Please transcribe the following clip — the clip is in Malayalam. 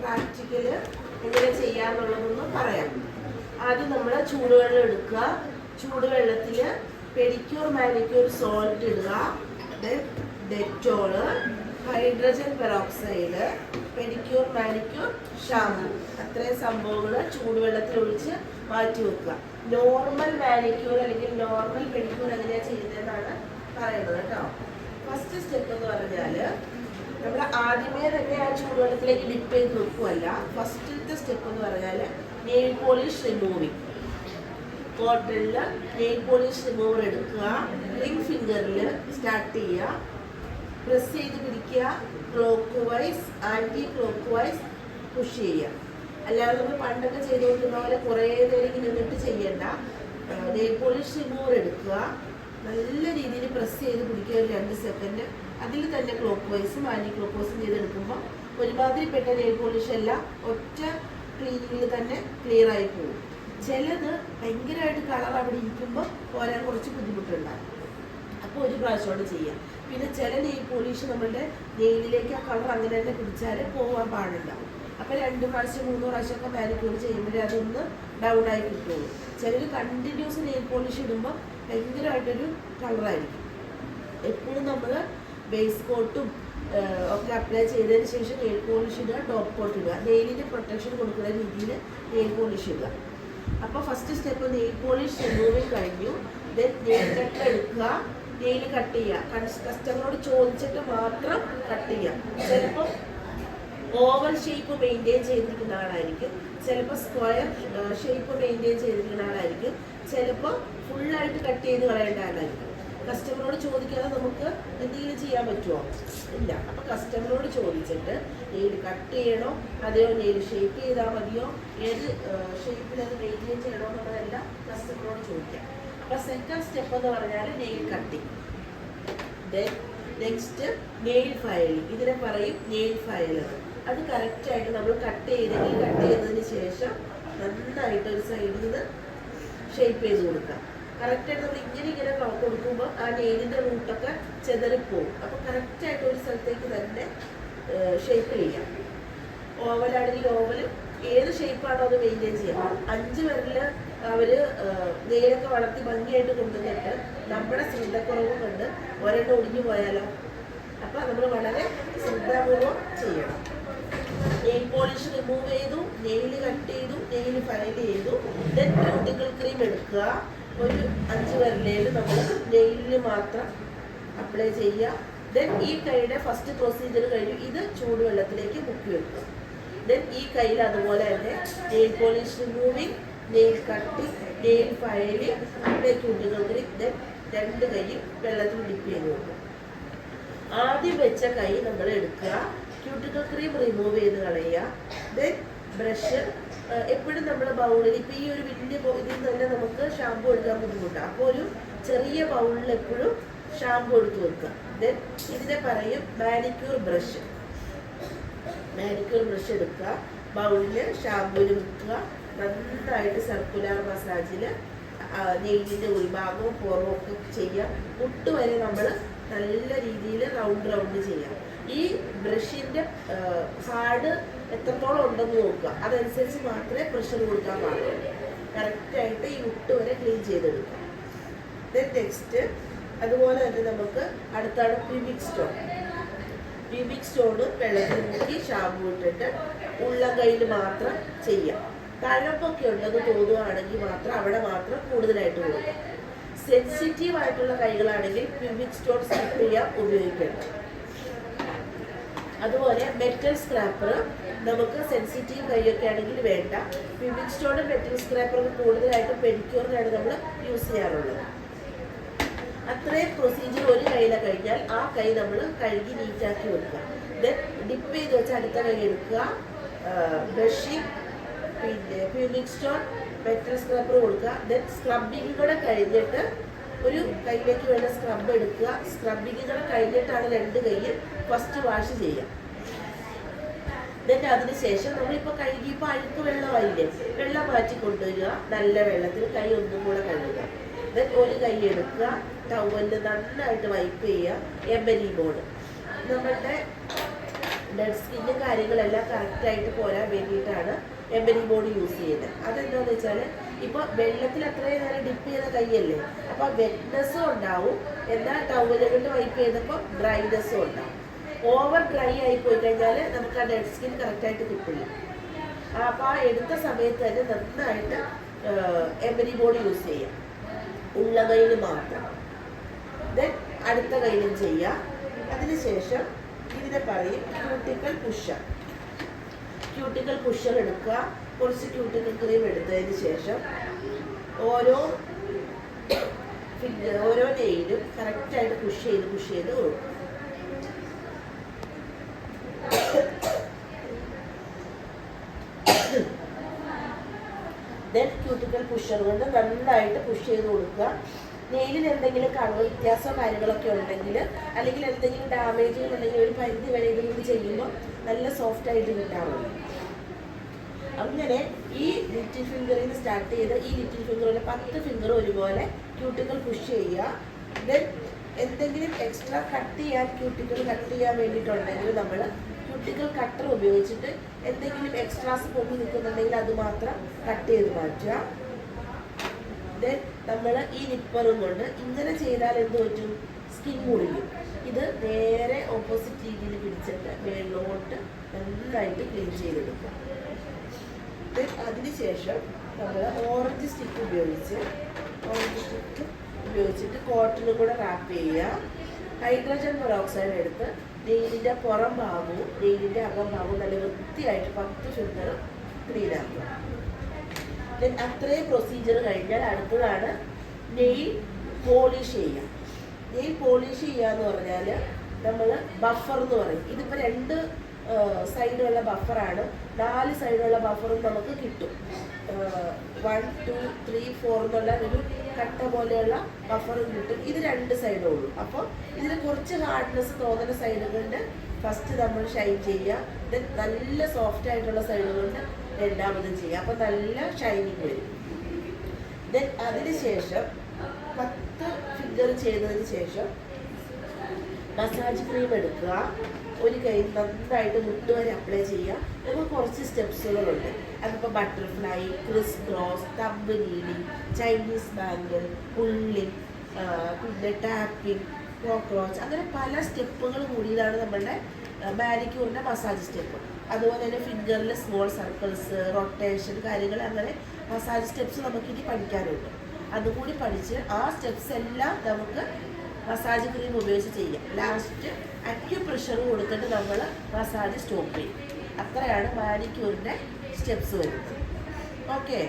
പ്രാക്ടിക്കൽ എങ്ങനെ ചെയ്യാന്നുള്ളതൊന്ന് പറയാം. ആദ്യം നമ്മൾ ചൂടുവെള്ളം എടുക്കുക. ചൂടുവെള്ളത്തിൽ പെഡിക്യൂർ മാനിക്യൂർ സോൾട്ട് ഇടുക. Dettol hydrogen peroxide pedicure manicure shampoo അത്രയും സംഭവങ്ങൾ ചൂടുവെള്ളത്തിൽ ഒഴിച്ച് മാറ്റി വെക്കുക. നോർമൽ മാനിക്യൂർ അല്ലെങ്കിൽ നോർമൽ പെഡിക്യൂർ എങ്ങനെയാണ് ചെയ്യുന്നതെന്നാണ് പറയുന്നത് കേട്ടോ. ഫസ്റ്റ് സ്റ്റെപ്പ് എന്ന് പറഞ്ഞാൽ നമ്മൾ ആദ്യമേ തന്നെ ആ ചൂടുവെള്ളത്തിലേക്ക് ഡിപ്പ് ചെയ്ത് വെക്കുമല്ല ഫസ്റ്റത്തെ സ്റ്റെപ്പ് എന്ന് പറഞ്ഞാൽ നെയിൽ പോളിഷ് റിമൂവിങ് കോട്ടണിൽ നെയിൽ പോളിഷ് റിമൂവർ എടുക്കുക. റിംഗ് ഫിംഗറിൽ സ്റ്റാർട്ട് ചെയ്യുക. പ്രസ് ചെയ്ത് പിടിക്കുക. Clockwise anti clock vice push ചെയ്യുക. അല്ലാതെ നമ്മൾ പണ്ടൊക്കെ ചെയ്തുകൊണ്ടിരുന്ന പോലെ കുറേ നേരം നിന്നിട്ട് ചെയ്യണ്ട. നെയിൽ പോളിഷ് റിമൂവർ എടുക്കുക. നല്ല രീതിയിൽ പ്രസ് ചെയ്ത് പിടിക്കുക ഒരു രണ്ട് സെക്കൻഡ് അതിൽ തന്നെ ക്ലോക്ക് വൈസും ആന്റി ക്ലോക്ക് വൈസും ചെയ്തെടുക്കുമ്പോൾ ഒരുമാതിരിപ്പെട്ട നെയിൽ പോളിഷ് എല്ലാം ഒറ്റ ക്ലീനിങ്ങിൽ തന്നെ ക്ലിയർ ആയി പോകും. ചിലത് ഭയങ്കരമായിട്ട് കളർ അവിടെ ഇരിക്കുമ്പോൾ പോരാൻ കുറച്ച് ബുദ്ധിമുട്ടുണ്ടാകും. അപ്പോൾ ഒരു പ്രാവശ്യമാണ് ചെയ്യാം. പിന്നെ ചില നെയിൽ പോളിഷ് നമ്മളുടെ നെയിലിലേക്ക് ആ കളർ അങ്ങനെ തന്നെ പിടിച്ചാൽ പോകാൻ പാടുണ്ടാവും. അപ്പോൾ രണ്ട് പ്രാവശ്യം മൂന്ന് പ്രാവശ്യമൊക്കെ മാനിക്യൂർ ചെയ്യുമ്പോഴേ അതൊന്ന് ഡൗൺ ആയി കിട്ടുള്ളൂ. ചിലർ കണ്ടിന്യൂസ് നെയിൽ പോളിഷ് ഇടുമ്പോൾ ഭയങ്കരമായിട്ടൊരു കളറായിരിക്കും എപ്പോഴും നമ്മൾ ബേസ് കോട്ടും ഒക്കെ അപ്ലൈ ചെയ്തതിന് ശേഷം നെയിൽ പോളിഷ് ഇടുക ടോപ്പ് കോട്ട് ഇടുക. നെയിലിന് പ്രൊട്ടക്ഷൻ കൊടുക്കുന്ന രീതിയിൽ നെയിൽ പോളിഷ് ഇടുക. അപ്പോൾ first step nail polish removing കഴിഞ്ഞു. ദെൻ നെയിൽ കട്ട് എടുക്കുക. നെയിൽ കട്ട് ചെയ്യുക. കസ്റ്റമറോട് ചോദിച്ചിട്ട് മാത്രം കട്ട് ചെയ്യുക. ചിലപ്പോൾ ഓവൽ ഷേപ്പ് മെയിന്റെയിൻ ചെയ്തിരിക്കുന്ന ആളായിരിക്കും. ചിലപ്പോൾ സ്ക്വയർ ഷേപ്പ് മെയിന്റെയിൻ ചെയ്തിരിക്കുന്ന ആളായിരിക്കും. ചിലപ്പോൾ ഫുള്ളായിട്ട് കട്ട് ചെയ്ത് കളയേണ്ട ആളായിരിക്കും. കസ്റ്റമറോട് ചോദിക്കാതെ നമുക്ക് എന്തെങ്കിലും ചെയ്യാൻ പറ്റുമോ ഇല്ല. അപ്പോൾ കസ്റ്റമറോട് ചോദിച്ചിട്ട് നെയിൽ കട്ട് ചെയ്യണോ അതെയോ നെയിൽ ഷേപ്പ് ചെയ്താൽ മതിയോ ഏത് ഷേപ്പിൽ അത് മെയിന്റെയിൻ ചെയ്യണോ എന്നുള്ളതെല്ലാം കസ്റ്റമറോട് ചോദിക്കാം. അപ്പോൾ സെക്കൻഡ് സ്റ്റെപ്പ് എന്ന് പറഞ്ഞാൽ nail cutting then next nail filing ഇതിനെ പറയും നെയിൽ ഫയലർ അത് കറക്റ്റായിട്ട് നമ്മൾ കട്ട് ചെയ്തെങ്കിൽ കട്ട് ചെയ്തതിന് ശേഷം നന്നായിട്ട് ഒരു സൈഡിൽ നിന്ന് ഷേപ്പ് ചെയ്ത് കൊടുക്കാം. കറക്റ്റായിട്ട് നമ്മൾ ഇങ്ങനെ ഇങ്ങനെ കൊടുക്കുമ്പോൾ ആ നെയിലിന്റെ റൂട്ടൊക്കെ ചെതറിപ്പോവും. അപ്പോൾ കറക്റ്റായിട്ട് ഒരു സ്ഥലത്തേക്ക് തന്നെ ഷേപ്പ് ചെയ്യാം. ഓവലാണെങ്കിൽ ഓവലും ഏത് ഷേപ്പാണോ അത് മെയിന്റെയിൻ ചെയ്യാം. അഞ്ച് പേരിൽ അവർ നെയിലൊക്കെ വളർത്തി ഭംഗിയായിട്ട് കൊണ്ടുവന്നിട്ട് നമ്മുടെ ശ്രദ്ധക്കുറവ് കൊണ്ട് ഒരെണ്ണം ഒടിഞ്ഞു പോയാലോ? അപ്പൊ നമ്മൾ വളരെ ശ്രദ്ധാപൂർവം ചെയ്യണം. നെയിൽ പോളിഷ് റിമൂവ് ചെയ്തു നെയിൽ കട്ട് ചെയ്തു നെയിൽ ഫയൽ ചെയ്തു. ദെൻ ക്രീം എടുക്കുക. ഒരു അഞ്ച് വിരലയിൽ നമ്മൾ നെയിലിന് മാത്രം അപ്ലൈ ചെയ്യുക ദെൻ ഈ കൈയുടെ ഫസ്റ്റ് പ്രൊസീജിയർ കഴിഞ്ഞു. ഇത് ചൂടുവെള്ളത്തിലേക്ക് മുക്കി വെക്കുക. ദെൻ ഈ കയ്യിൽ അതുപോലെ തന്നെ nail polish removing nail cutting nail filing apply cream then രണ്ട് കൈയും വെള്ളത്തിൽ ഡിപ്പ് ചെയ്ത് കൊടുക്കുക ആദ്യം വെച്ച കൈ നമ്മൾ എടുക്കുക. ക്യൂട്ടിക്കൽ ക്രീം റിമൂവ് ചെയ്ത് കളയുക. Then brush. എപ്പോഴും നമ്മൾ ബൗളിൽ ഇപ്പം ഈ ഒരു വലിയ ഇതിൽ തന്നെ നമുക്ക് ഷാമ്പു എടുക്കാൻ ബുദ്ധിമുട്ടാണ് അപ്പോൾ ഒരു ചെറിയ ബൗളിൽ എപ്പോഴും ഷാമ്പു എടുത്ത് വെക്കുക. ദെൻ ഇതിനെ പറയും മാനിക്യൂർ ബ്രഷ്. മാനിക്യൂർ ബ്രഷ് എടുക്കുക. ബൗളിൽ ഷാമ്പൂവിൽ വെക്കുക. നന്നായിട്ട് സർക്കുലർ മസാജിൽ നെയ്യിന്റെ ഉൾഭാഗവും പുറവും ഒക്കെ ചെയ്യാം. മുട്ട് വരെ നമ്മൾ നല്ല രീതിയിൽ റൗണ്ട് റൗണ്ട് ചെയ്യാം. ഈ ബ്രഷിന്റെ ഹാർഡ് എത്രത്തോളം ഉണ്ടെന്ന് നോക്കുക. അതനുസരിച്ച് മാത്രമേ പ്രഷർ കൊടുക്കാൻ പാടുള്ളൂ. കറക്റ്റായിട്ട് ഈ മുട്ട് വരെ ക്ലീൻ ചെയ്തെടുക്കാം ദെൻ നെക്സ്റ്റ് അതുപോലെ തന്നെ നമുക്ക് അടുത്താണ് പ്യൂബിക് സ്റ്റോൺ പ്യൂബിക് സ്റ്റോൺ വെള്ളത്തിൽ മുക്കി ഷാമ്പു ഇട്ടിട്ട് ഉള്ള കയ്യിൽ മാത്രം ചെയ്യാം തഴപ്പൊക്കെ ഉണ്ടെന്ന് തോന്നുകയാണെങ്കിൽ മാത്രം അവിടെ മാത്രം കൂടുതലായിട്ട് കൊടുക്കാം സെൻസിറ്റീവ് ആയിട്ടുള്ള കൈകളാണെങ്കിൽ പ്യൂബിക് സ്റ്റോൺ സ്കിപ്പ് ചെയ്യാൻ ഉപയോഗിക്കണം അതുപോലെ മെറ്റൽ സ്ക്രാപ്പർ നമുക്ക് സെൻസിറ്റീവ് കൈയൊക്കെ ആണെങ്കിൽ വേണ്ട. ഫിബിക് സ്റ്റോണും മെറ്റൽ സ്ക്രാപ്പറും കൂടുതലായിട്ട് പെഡിക്യൂറിനാണ് നമ്മൾ യൂസ് ചെയ്യാറുള്ളത്. അത്രയും പ്രൊസീജിയർ ഒരു കൈയില കഴിഞ്ഞാൽ ആ കൈ നമ്മൾ കഴുകി നീറ്റാക്കി വെക്കുക. ദെൻ ഡിപ്പ് ചെയ്ത് വെച്ച് അടുത്ത കൈ എടുക്കുക. ബ്രഷി പിന്നെ ഫ്യൂമിക് സ്റ്റോൺ മെറ്റൽ സ്ക്രബ്ബർ കൊടുക്കുക. ദെൻ സ്ക്രബിങ് കൂടെ കഴിഞ്ഞിട്ട് ഒരു കൈയിലേക്ക് വേണ്ട സ്ക്രബ് എടുക്കുക. സ്ക്രബിങ് കൂടെ കഴിഞ്ഞിട്ടാണ് രണ്ട് കൈയും ഫസ്റ്റ് വാഷ് ചെയ്യുക. ദെൻ അതിനുശേഷം നമ്മളിപ്പോൾ കഴുകിയപ്പോൾ അഴുക്ക് വെള്ളമായില്ലേ വെള്ളം മാറ്റി കൊണ്ടുവരിക നല്ല വെള്ളത്തിൽ കൈ ഒന്നും കൂടെ കഴുകുക. എന്നിട്ട് ഒരു കൈ എടുക്കുക. ടവലിൽ നന്നായിട്ട് വൈപ്പ് ചെയ്യുക. എമ്പനി ബോർഡ് നമ്മളുടെ ഡെഡ് സ്കിന്നും കാര്യങ്ങളെല്ലാം കറക്റ്റായിട്ട് പോരാൻ വേണ്ടിയിട്ടാണ് എമ്പനി ബോർഡ് യൂസ് ചെയ്യുന്നത്. അതെന്താണെന്ന് വെച്ചാൽ ഇപ്പോൾ വെള്ളത്തിൽ അത്രയും നേരം ഡിപ്പ് ചെയ്ത കൈയല്ലേ? അപ്പോൾ വെറ്റ്നസ്സും ഉണ്ടാവും. എന്നാൽ ടവലുകൊണ്ട് വൈപ്പ് ചെയ്തപ്പോൾ ഡ്രൈനെസ്സും ഉണ്ടാവും. ഓവർ ഡ്രൈ ആയി പോയി കഴിഞ്ഞാൽ നമുക്ക് ആ ഡെഡ് സ്കിൻ കറക്റ്റായിട്ട് കിട്ടില്ല. അപ്പോൾ ആ എടുത്ത സമയത്ത് തന്നെ നന്നായിട്ട് എമരി ബോർഡ് യൂസ് ചെയ്യാം. ഉള്ള കയ്യിൽ മാത്രം. ദെൻ അടുത്ത കയ്യിലും ചെയ്യാം. അതിനുശേഷം ഇതിനെ പറയും ക്യൂട്ടിക്കൽ പുഷ ക്യൂട്ടിക്കൽ പുഷർ എടുക്കുക. കുറച്ച് ക്യൂട്ടിക്കൽ ക്രീം എടുത്തതിന് ശേഷം ഓരോ ഓരോ നെയിലും കറക്റ്റായിട്ട് പുഷ് ചെയ്ത് പുഷ് ചെയ്ത് കൊടുക്കും ദെൻ ക്യൂട്ടിക്കൽ പുഷർ കൊണ്ട് നന്നായിട്ട് പുഷ് ചെയ്ത് കൊടുക്കുക. നെയിലിന് എന്തെങ്കിലും കളർ വ്യത്യാസമോ കാര്യങ്ങളൊക്കെ ഉണ്ടെങ്കിൽ അല്ലെങ്കിൽ എന്തെങ്കിലും ഡാമേജ് ഉണ്ടെങ്കിൽ ഒരു പരിധി വരെ ഇതും കൂടി ചെയ്യുമ്പോൾ നല്ല സോഫ്റ്റ് ആയിട്ട് കിട്ടാറുണ്ട്. അങ്ങനെ ഈ ലിറ്റിൽ ഫിംഗറിൽ നിന്ന് സ്റ്റാർട്ട് ചെയ്ത് ഈ ലിറ്റിൽ ഫിംഗറിലെ പത്ത് ഫിംഗർ ഒരുപോലെ ക്യൂട്ടിക്കൽ പുഷ് ചെയ്യുക. ദെൻ എന്തെങ്കിലും എക്സ്ട്രാ കട്ട് ചെയ്യാൻ ക്യൂട്ടിക്കൽ കട്ട് ചെയ്യാൻ വേണ്ടിയിട്ടുണ്ടെങ്കിൽ നമ്മൾ ക്യൂട്ടിക്കൽ കട്ടർ ഉപയോഗിച്ചിട്ട് എന്തെങ്കിലും എക്സ്ട്രാസ് പൊങ്ങി നിൽക്കുന്നുണ്ടെങ്കിൽ അത് മാത്രം കട്ട് ചെയ്ത് മാറ്റുക. ദെൻ നമ്മൾ ഈ നിപ്പറും കൊണ്ട് ഇങ്ങനെ ചെയ്താൽ എന്ത് പറ്റും? സ്കിൻ മുറിയും. ഇത് നേരെ ഓപ്പോസിറ്റ് രീതിയിൽ പിടിച്ചിട്ട് മേളിലോട്ട് നന്നായിട്ട് ക്ലീൻ ചെയ്തെടുക്കുക ദെൻ അതിനുശേഷം നമ്മൾ ഓറഞ്ച് സ്റ്റിക്ക് ഉപയോഗിച്ച് ഓറഞ്ച് സ്റ്റിക്ക് ഉപയോഗിച്ചിട്ട് കോട്ടണും കൂടെ റാപ്പ് ചെയ്യുക. ഹൈഡ്രജൻ പെറോക്സൈഡ് എടുത്ത് നെയിലിന്റെ പുറം ഭാഗവും നെയിലിന്റെ അകം ഭാഗവും നല്ല വൃത്തിയായിട്ട് പത്ത് ഫിംഗർ ദെൻ അത്രയും പ്രൊസീജിയർ കഴിഞ്ഞാൽ അടുത്തതാണ് നെയിൽ പോളിഷ് ചെയ്യുക. നെയിൽ പോളിഷ് ചെയ്യുക എന്ന് പറഞ്ഞാൽ നമ്മൾ ബഫർ എന്ന് പറയും. ഇതിപ്പോൾ രണ്ട് സൈഡിലുള്ള ബഫറാണ് നാല് സൈഡുള്ള ബഫറും നമുക്ക് കിട്ടും. വൺ ടു ത്രീ ഫോർ എന്നുള്ള ഒരു കട്ട പോലെയുള്ള ബഫറും കിട്ടും. ഇത് രണ്ട് സൈഡേ ഉള്ളൂ. അപ്പോൾ ഇതിന് കുറച്ച് ഹാർഡ്നെസ് തോന്നുന്ന സൈഡുകൊണ്ട് ഫസ്റ്റ് നമ്മൾ ഷൈൻ ചെയ്യുക. ഇത് നല്ല സോഫ്റ്റ് ആയിട്ടുള്ള സൈഡുകൊണ്ട് രണ്ടാമതും ചെയ്യുക. അപ്പോൾ നല്ല ഷൈനിങ് വരും. ദെൻ അതിന് ശേഷം പത്ത് ഫിഗർ ചെയ്തതിന് ശേഷം മസാജ് ക്രീം എടുക്കുക. ഒരു കൈ നന്നായിട്ട് മുട്ട് വരെ അപ്ലൈ ചെയ്യുക. നമുക്ക് കുറച്ച് സ്റ്റെപ്സുകളുണ്ട്. അതിപ്പോൾ butterfly criss cross thumb kneading Chinese bangle pulling പിന്നെ ടാപ്പിംഗ് കോക്രോച്ച് അങ്ങനെ പല സ്റ്റെപ്പുകൾ കൂടിയതാണ് നമ്മളുടെ മാനിക്യൂറിന്റെ മസാജ് സ്റ്റെപ്പ്. അതുപോലെ തന്നെ ഫിംഗറിൽ സ്മോൾ സർക്കിൾസ് റൊട്ടേഷൻ കാര്യങ്ങൾ അങ്ങനെ മസാജ് സ്റ്റെപ്സ് നമുക്കിനി പഠിക്കാനുണ്ട്. അതുകൂടി പഠിച്ച് ആ സ്റ്റെപ്സ് എല്ലാം നമുക്ക് മസാജ് ക്രീം ഉപയോഗിച്ച് ചെയ്യാം. ലാസ്റ്റ് അക്യു പ്രഷർ കൊടുത്തിട്ട് നമ്മൾ മസാജ് സ്റ്റോപ്പ് ചെയ്യും. അത്രയാണ് മാനിക്യൂറിന്റെ സ്റ്റെപ്സ് വരുന്നത്. ഓക്കെ